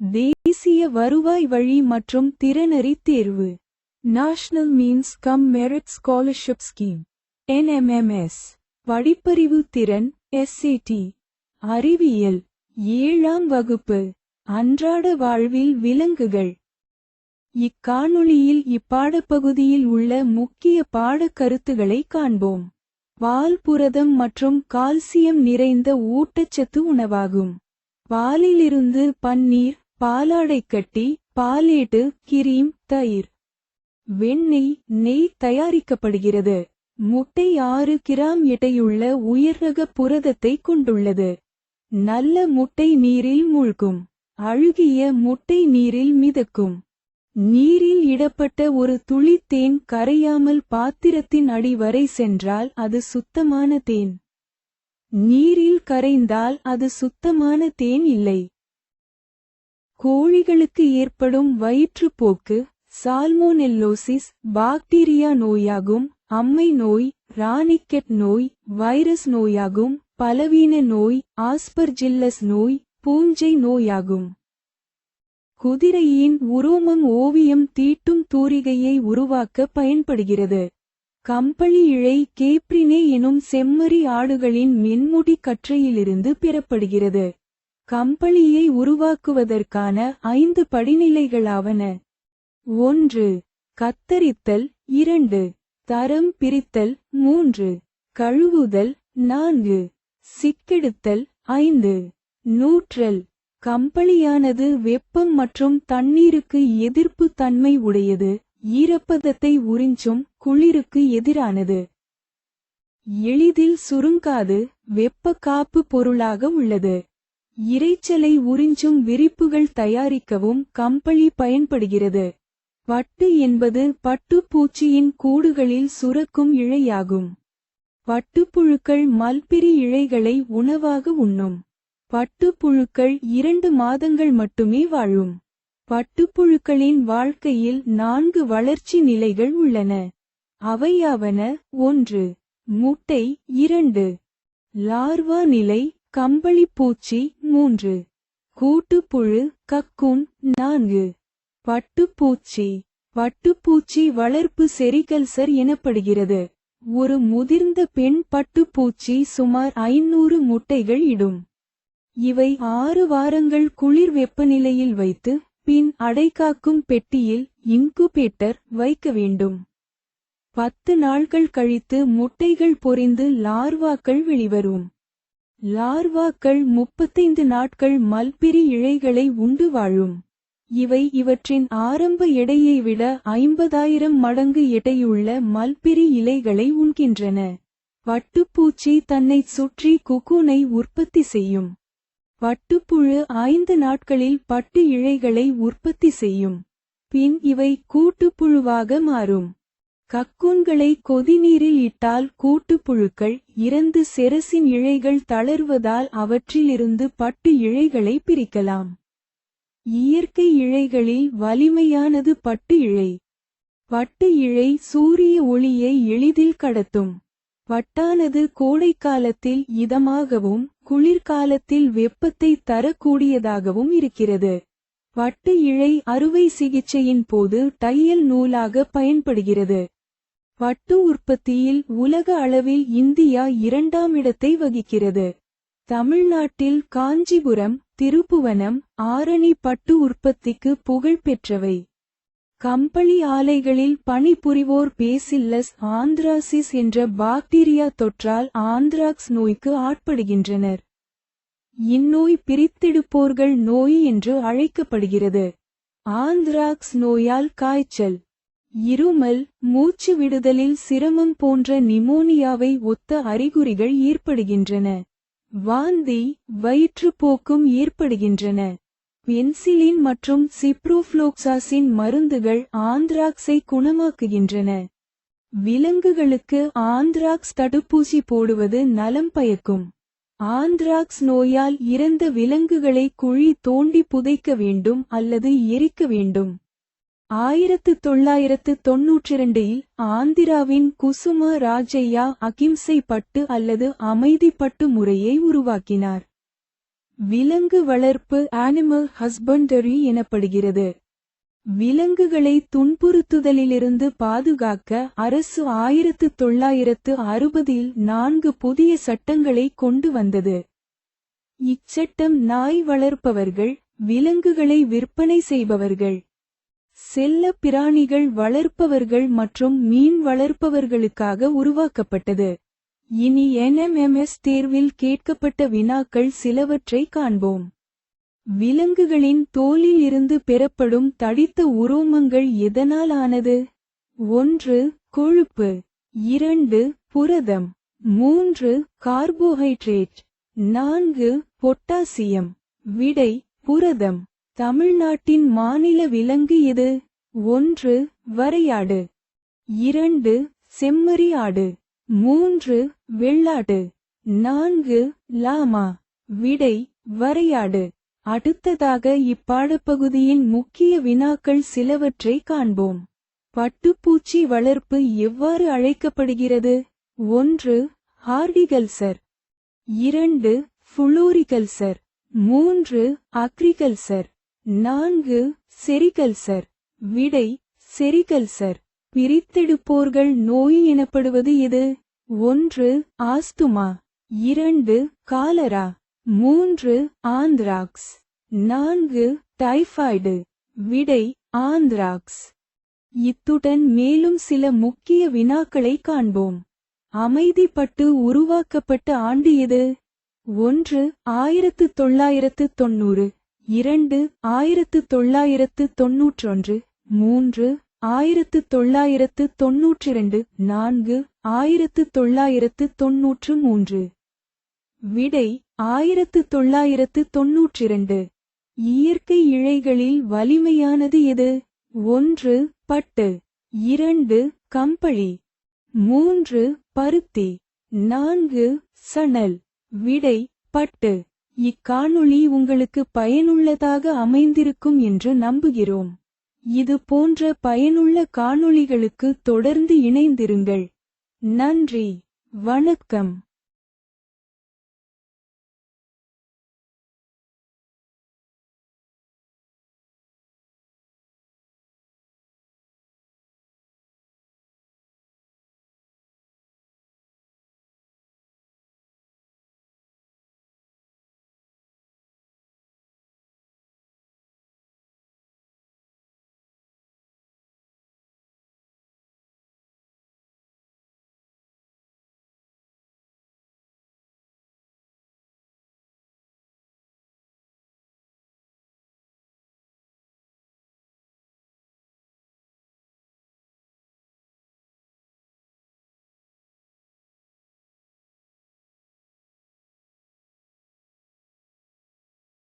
தேசிய வருவாய் வழி மற்றும் திறனறி தேர்வு. National means cum merit scholarship scheme NMMS படிப்பறிவு திறன் எஸ்ஏடி அறிவியல். ஏழாம் வகுப்பு. அன்றாட வாழ்வில் விலங்குகள். இக்காணொளியில் இப்பாடப்பகுதியில் உள்ள முக்கிய பாடக் கருத்துகளை காண்போம். பால் புரதம் மற்றும் கால்சியம் நிறைந்த ஊட்டச்சத்து உணவாகும். பாலிலிருந்து பன்னீர் பாலாடைக்கட்டி பாலேட்டு கிரீம் தயிர். வெண்ணெய் நெய் தயாரிக்கப்படுகிறது. முட்டை ஆறு கிராம் எடையுள்ள உயர்ரக புரதத்தை கொண்டுள்ளது. நல்ல முட்டை நீரில் மூழ்கும். அழுகிய முட்டை நீரில் மிதக்கும். நீரில் இடப்பட்ட ஒரு துளி தேன் கரையாமல் பாத்திரத்தின் அடி வரை சென்றால் அது சுத்தமான தேன். நீரில் கரைந்தால் அது சுத்தமான தேன் இல்லை. கோழிகளுக்கு ஏற்படும் வயிற்றுப்போக்கு சால்மோனெல்லோசிஸ் பாக்டீரியா நோயாகும் அம்மை நோய் ராணிக்கெட் நோய் வைரஸ் நோயாகும் பலவீன நோய் ஆஸ்பர்ஜில்லஸ் நோய் பூஞ்சை நோயாகும். குதிரையின் உரோமம் ஓவியம் தீட்டும் தூரிகையை உருவாக்க பயன்படுகிறது. கம்பளி இழை கேப்ரினே எனும் செம்மறி ஆடுகளின் மென்முடி கற்றையிலிருந்து பெறப்படுகிறது. கம்பளியை உருவாக்குவதற்கான ஐந்து படிநிலைகளாவன. ஒன்று கத்தரித்தல். இரண்டு தரம் பிரித்தல். மூன்று கழுவுதல். நான்கு சிக்கெடுத்தல். ஐந்து நூற்றல். கம்பளியானது வெப்பம் மற்றும் தண்ணீருக்கு எதிர்ப்பு தன்மை உடையது. ஈரப்பதத்தை உறிஞ்சும் குளிருக்கு எதிரானது. எளிதில் சுருங்காது. வெப்ப காப்பு பொருளாக உள்ளது. இரைச்சலை உறிஞ்சும் விரிப்புகள் தயாரிக்கவும் கம்பளி பயன்படுகிறது. பட்டு என்பது பட்டுப்பூச்சியின் கூடுகளில் சுரக்கும் இழையாகும். பட்டுப்புழுக்கள் மல்பிரி இழைகளை உணவாக உண்ணும். பட்டுப்புழுக்கள் இரண்டு மாதங்கள் மட்டுமே வாழும். பட்டுப்புழுக்களின் வாழ்க்கையில் நான்கு வளர்ச்சி நிலைகள் உள்ளன. அவையாவன ஒன்று முட்டை இரண்டு லார்வா நிலை கம்பளிப்பூச்சி மூன்று. கூட்டுப்புழு கக்கூன் நான்கு. பட்டுப்பூச்சி. பட்டுப்பூச்சி வளர்ப்பு செரிகல்சர் எனப்படுகிறது. ஒரு முதிர்ந்த பெண் பட்டுப்பூச்சி சுமார் ஐநூறு முட்டைகள் இடும். இவை ஆறு வாரங்கள் குளிர் வெப்பநிலையில் வைத்து பின் அடைகாக்கும் பெட்டியில் இன்குபேட்டர் வைக்க வேண்டும். பத்து நாள்கள் கழித்து முட்டைகள் பொறிந்து லார்வாக்கள் வெளிவரும். லார்வாக்கள் முப்பத்தைந்து நாட்கள் மல்பிரி இழைகளை உண்டு வாழும். இவை இவற்றின் ஆரம்ப எடையை விட ஐம்பதாயிரம் மடங்கு எடையுள்ள மல்பிரி இலைகளை உண்கின்றன. வட்டுப்பூச்சி தன்னைச் சுற்றி குக்கூனை உற்பத்தி செய்யும். வட்டுப்புழு ஐந்து நாட்களில் பட்டு இழைகளை உற்பத்தி செய்யும். பின் இவை கூட்டுப்புழுவாக மாறும். கக்கூன்களை கொதிநீரில் இட்டால் கூட்டுப்புழுக்கள் இறந்து செரசின் இழைகள் தளர்வதால் அவற்றிலிருந்து பட்டு இழைகளை பிரிக்கலாம். இயற்கை இழைகளில் வலிமையானது பட்டு இழை. பட்டு இழை சூரிய ஒளியை எளிதில் கடத்தும். பட்டானது கோடைக்காலத்தில் இதமாகவும் குளிர்காலத்தில் வெப்பத்தை தரக்கூடியதாகவும் இருக்கிறது. பட்டு இழை அறுவை சிகிச்சையின் போது தையல் நூலாக பயன்படுகிறது. பட்டு உற்பத்தியில் உலக அளவில் இந்தியா இரண்டாம் இடத்தை வகிக்கிறது. தமிழ்நாட்டில் காஞ்சிபுரம் திருப்புவனம் ஆரணி பட்டு உற்பத்திக்கு புகழ் பெற்றவை. கம்பளி ஆலைகளில் பணிபுரிவோர் பேசில்லஸ் ஆந்திராசிஸ் என்ற பாக்டீரியா தொற்றால் ஆந்திராக்ஸ் நோய்க்கு ஆட்படுகின்றனர். இந்நோய் பிரித்தெடுப்போர்கள் நோய் என்று அழைக்கப்படுகிறது. ஆந்திராக்ஸ் நோயால் காய்ச்சல். இருமல் மூச்சு விடுதலில் சிரமம் போன்ற நிமோனியாவை ஒத்த அறிகுறிகள் ஏற்படுகின்றன. வாந்தி வயிற்றுப்போக்கும் ஏற்படுகின்றன. பென்சிலின் மற்றும் சிப்ரோஃப்ளோக்சாசின் மருந்துகள் ஆந்திராக்ஸை குணமாக்குகின்றன. விலங்குகளுக்கு ஆந்திராக்ஸ் தடுப்பூசி போடுவது நலம் பயக்கும். ஆந்திராக்ஸ் நோயால் இறந்த விலங்குகளை குழி தோண்டி புதைக்க வேண்டும் அல்லது எரிக்க வேண்டும். ஆயிரத்து தொள்ளாயிரத்து தொன்னூற்றிரண்டில் ஆந்திராவின் குசும ராஜையா அகிம்சை பட்டு அல்லது அமைதி பட்டு முறையை உருவாக்கினார். விலங்கு வளர்ப்பு அனிமல் ஹஸ்பண்டரி எனப்படுகிறது. விலங்குகளை துன்புறுத்துதலிலிருந்து பாதுகாக்க அரசு ஆயிரத்து தொள்ளாயிரத்து அறுபதில் நான்கு புதிய சட்டங்களை கொண்டு வந்தது. இச்சட்டம் நாய் வளர்ப்பவர்கள் விலங்குகளை விற்பனை செய்பவர்கள். செல்ல பிராணிகள் வளர்ப்பவர்கள் மற்றும் மீன் வளர்ப்பவர்களுக்காக உருவாக்கப்பட்டது. இனி என்எம்எம்எஸ் தேர்வில் கேட்கப்பட்ட வினாக்கள் சிலவற்றை காண்போம். விலங்குகளின் தோலில் இருந்து பெறப்படும் தடித்த உரோமங்கள் எதனால் ஆனது? ஒன்று கொழுப்பு. இரண்டு புரதம். மூன்று கார்போஹைட்ரேட். நான்கு பொட்டாசியம். விடை புரதம். தமிழ்நாட்டின் மாநில விலங்கு எது? ஒன்று வரையாடு. இரண்டு செம்மறி ஆடு. மூன்று வெள்ளாடு. நான்கு லாமா. விடை வரையாடு. அடுத்ததாக இப்பாடப்பகுதியின் முக்கிய வினாக்கள் சிலவற்றை காண்போம். பட்டுப்பூச்சி வளர்ப்பு எவ்வாறு அழைக்கப்படுகிறது? ஒன்று ஹார்டிகல்சர் இரண்டு ஃபுளோரிகல்சர் மூன்று அக்ரிகல்சர் நான்கு செரிகல்சர் விடை செரிகல்சர் பிரித்தெடுப்போர்கள் நோய் எனப்படுவது இது ஒன்று ஆஸ்துமா. இரண்டு காலரா. மூன்று ஆந்த்ராக்ஸ். நான்கு டைஃபாய்டு. விடை ஆந்த்ராக்ஸ். இத்துடன் மேலும் சில முக்கிய வினாக்களை காண்போம். அமைதிப்பட்டு உருவாக்கப்பட்ட ஆண்டு எது? ஒன்று ஆயிரத்து தொள்ளாயிரத்து தொன்னூறு இரண்டு ஆயிரத்து தொள்ளாயிரத்து தொன்னூற்றொன்று மூன்று ஆயிரத்து தொள்ளாயிரத்து தொன்னூற்றிரண்டு நான்கு ஆயிரத்து தொள்ளாயிரத்து தொன்னூற்று மூன்று. விடை ஆயிரத்து தொள்ளாயிரத்து தொன்னூற்றிரண்டு. இயற்கை இழைகளில் வலிமையானது எது? ஒன்று பட்டு. இரண்டு கம்பளி. மூன்று பருத்தி. நான்கு சணல். விடை பட்டு. இக்காணொளி உங்களுக்கு பயனுள்ளதாக அமைந்திருக்கும் என்று நம்புகிறோம். இது போன்ற பயனுள்ள காணொளிகளுக்கு தொடர்ந்து இணைந்திருங்கள். நன்றி. வணக்கம்.